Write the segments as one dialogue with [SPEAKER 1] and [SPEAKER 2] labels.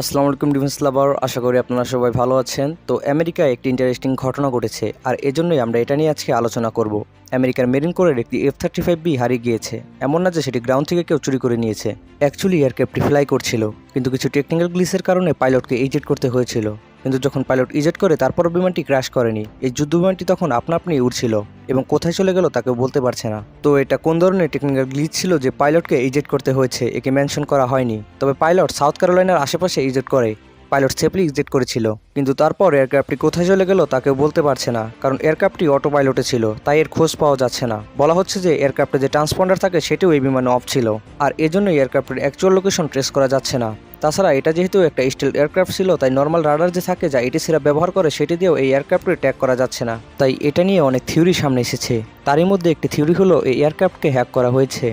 [SPEAKER 1] আসসালামু আলাইকুম ডিফেন্স লাভার, আশা করি আপনারা সবাই ভালো আছেন। তো আমেরিকায় একটি ইন্টারেস্টিং ঘটনা ঘটেছে, আর এজন্যই আমরা এটা নিয়ে আজকে আলোচনা করব। আমেরিকার মেরিন কোরের একটি এফ থার্টি ফাইভ বি হারিয়ে গিয়েছে। এমন না যে সেটি গ্রাউন্ড থেকে কেউ চুরি করে নিয়েছে। অ্যাকচুয়ালি এয়ারক্রাফটটি ফ্লাই করছিল, কিন্তু কিছু টেকনিক্যাল গ্লিসের কারণে পাইলটকে ইজেক্ট করতে হয়েছিল। কিন্তু যখন পাইলট ইজেক্ট করে তারপরও বিমানটি ক্র্যাশ করেনি। এই যুদ্ধ বিমানটি তখন আপনা আপনি উড়ছিল এবং কোথায় চলে গেল তাকে বলতে পারছে না। তো এটা কোন ধরনের টেকনিক্যাল গ্লিচ ছিল যে পাইলটকে ইজেক্ট করতে হয়েছে, একে মেনশন করা হয়নি। তবে পাইলট সাউথ ক্যারোলাইনার আশেপাশে ইজেক্ট করে, পাইলট সেফলি এক্সিট করেছিল। কিন্তু তারপর এয়ারক্রাফটটি কোথায় চলে গেল তাকে বলতে পারছে না, কারণ এয়ারক্রাফটটি অটো পাইলটে ছিল, তাই এর খোঁজ পাওয়া যাচ্ছে না। বলা হচ্ছে যে এয়ারক্রাফটে যে ট্রান্সপন্ডার থাকে, সেটিও এই বিমানে অফ ছিল। আর এজন্য এয়ারক্রাফটের অ্যাকচুয়াল লোকেশন ট্রেস করা যাচ্ছে না। তাছাড়া এটা যেহেতু একটা স্টিল এয়ারক্রাফট ছিল, তাই নর্মাল রাডার যে থাকে যা এটি সিরা ব্যবহার করে, সেটি দিয়েও এই এয়ারক্রাফটটি ট্র্যাক করা যাচ্ছে না। তাই এটা নিয়ে অনেক থিওরি সামনে এসেছে। তারই মধ্যে একটি থিওরি হলো, এই এয়ারক্রাফটকে হ্যাক করা হয়েছে।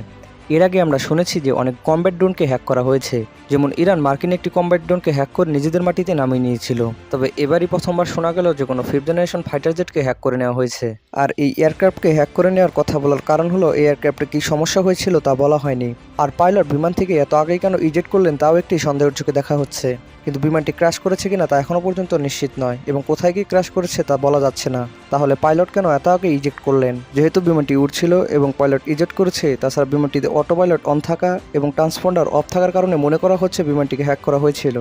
[SPEAKER 1] এর আগে আমরা শুনেছি যে অনেক কম্ব্যাট ড্রোনকে হ্যাক করা হয়েছে, যেমন ইরান মার্কিন একটি কম্ব্যাট ড্রোনকে হ্যাক করে নিজেদের মাটিতে নামিয়ে নিয়েছিল। তবে এবারই প্রথমবার শোনা গেল যে কোনো ফিফথ জেনারেশন ফাইটার জেটকে হ্যাক করে নেওয়া হয়েছে। আর এই এয়ারক্রাফটকে হ্যাক করে নেওয়ার কথা বলার কারণ হলো, এই এয়ারক্রাফটে কী সমস্যা হয়েছিল তা বলা হয়নি। আর পাইলট বিমান থেকে এত আগেই কেন ইজেক্ট করলেন তাও একটি সন্দেহের চোখে দেখা হচ্ছে। কিন্তু বিমানটি ক্র্যাশ করেছে কিনা তা এখনও পর্যন্ত নিশ্চিত নয়, এবং কোথায় গিয়ে ক্র্যাশ করেছে তা বলা যাচ্ছে না। তাহলে পাইলট কেন এত আগে ইজেক্ট করলেন? যেহেতু বিমানটি উঠছিল এবং পাইলট ইজেক্ট করেছে, তাছাড়া বিমানটিতে অটো পাইলট অন থাকা এবং ট্রান্সপন্ডার অফ থাকার কারণে মনে করা হচ্ছে বিমানটিকে হ্যাক করা হয়েছিল।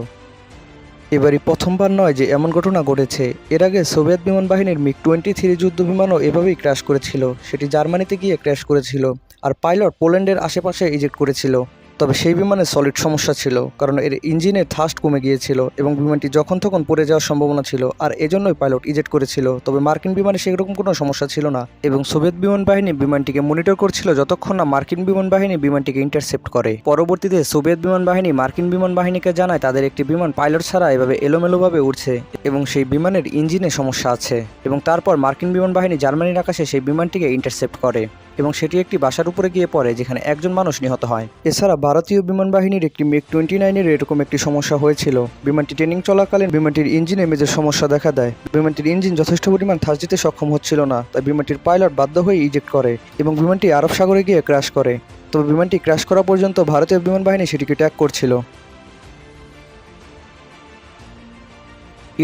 [SPEAKER 1] এবারই প্রথমবার নয় যে এমন ঘটনা ঘটেছে। এর আগে সোভিয়েত বিমান বাহিনীর মিগ টোয়েন্টি থ্রি যুদ্ধ বিমানও এভাবেই ক্র্যাশ করেছিল। সেটি জার্মানিতে গিয়ে ক্র্যাশ করেছিল। আর পাইলট পোল্যান্ডের আশেপাশে ইজেক্ট করেছিল। তবে সেই বিমানে সলিড সমস্যা ছিল, কারণ এর ইঞ্জিনের থাস্ট কমে গিয়েছিল এবং বিমানটি যখন তখন পড়ে যাওয়ার সম্ভাবনা ছিল, আর এজন্যই পাইলট ইজেক্ট করেছিল। তবে মার্কিন বিমানে সেরকম কোনো সমস্যা ছিল না এবং সোভিয়েত বিমান বাহিনী বিমানটিকে মনিটর করছিল যতক্ষণ না মার্কিন বিমান বাহিনী বিমানটিকে ইন্টারসেপ্ট করে। পরবর্তীতে সোভিয়েত বিমান বাহিনী মার্কিন বিমান বাহিনীকে জানায় তাদের একটি বিমান পাইলট ছাড়া এভাবে এলোমেলোভাবে উঠছে এবং সেই বিমানের ইঞ্জিনে সমস্যা আছে এবং তারপর মার্কিন বিমান বাহিনী জার্মানির আকাশে সেই বিমানটিকে ইন্টারসেপ্ট করে এবং সেটি একটি বাসার উপরে গিয়ে পড়ে যেখানে একজন মানুষ নিহত হয়। এছাড়া ভারতীয় বিমান বাহিনীর একটি মেক টোয়েন্টি নাইনের এরকম একটি সমস্যা হয়েছিল। বিমানটি ট্রেনিং চলাকালীন বিমানটির ইঞ্জিনে মেজর সমস্যা দেখা দেয়। বিমানটির ইঞ্জিন যথেষ্ট পরিমাণ থাস দিতে সক্ষম হচ্ছিল না, তাই বিমানটির পাইলট বাধ্য হয়ে ইজেক্ট করে এবং বিমানটি আরব সাগরে গিয়ে ক্র্যাশ করে। তবে বিমানটি ক্র্যাশ করা পর্যন্ত ভারতীয় বিমান বাহিনী সেটিকে ট্যাগ করছিল।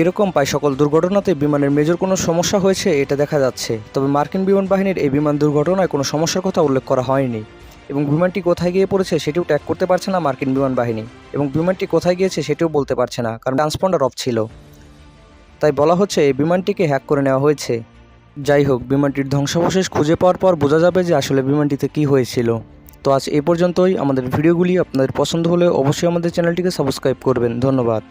[SPEAKER 1] এরকম প্রায় সকল দুর্ঘটনাতে বিমানের মেজর কোনো সমস্যা হয়েছে, এটা দেখা যাচ্ছে। তবে মার্কিন বিমান বাহিনীর এই বিমান দুর্ঘটনায় কোনো সমস্যার কথা উল্লেখ করা হয়নি। এবং বিমানটি কোথায় গিয়ে পড়েছে সেটিও ট্র্যাক করতে পারছে না মার্কিন বিমান বাহিনী এবং বিমানটি কোথায় গিয়েছে সেটিও বলতে পারছে না, কারণ ট্রান্সপন্ডার অফ ছিল। তাই বলা হচ্ছে এই বিমানটিকে হ্যাক করে নেওয়া হয়েছে। যাই হোক, বিমানটির ধ্বংসাবশেষ খুঁজে পাওয়ার পর বোঝা যাবে যে আসলে বিমানটিতে কী হয়েছিল। তো আজ এই পর্যন্তই, আমাদের ভিডিওগুলি আপনাদের পছন্দ হলে অবশ্যই আমাদের চ্যানেলটিকে সাবস্ক্রাইব করবেন। ধন্যবাদ।